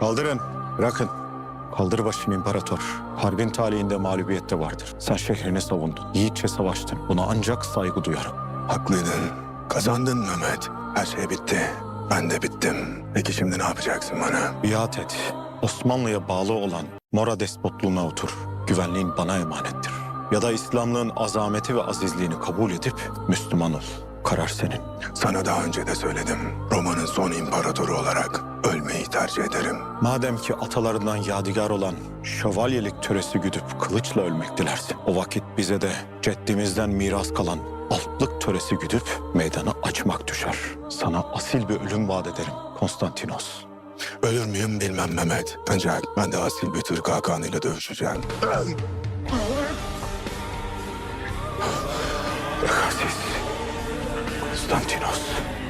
Kaldırın. Bırakın. Kaldır başını imparator. Harbin talihinde mağlubiyet de vardır. Sen şehrini savundun. Yiğitçe savaştın. Buna ancak saygı duyarım. Haklıydın. Kazandın Mehmet. Her şey bitti. Ben de bittim. Peki şimdi ne yapacaksın bana? Biat et. Osmanlı'ya bağlı olan Mora despotluğuna otur. Güvenliğin bana emanettir. Ya da İslamlığın azameti ve azizliğini kabul edip Müslüman ol. Karar senin. Sana daha önce de söyledim. Roma'nın son imparatoru olarak ölmeyi tercih ederim. Madem ki atalarından yadigar olan şövalyelik töresi güdüp kılıçla ölmek dilersin. O vakit bize de ceddimizden miras kalan altlık töresi güdüp meydanı açmak düşer. Sana asil bir ölüm vaat ederim Konstantinos. Ölür müyüm bilmem Mehmet. Ancak ben de asil bir Türk Hakan'ıyla dövüşeceğim. Aziz Konstantinos.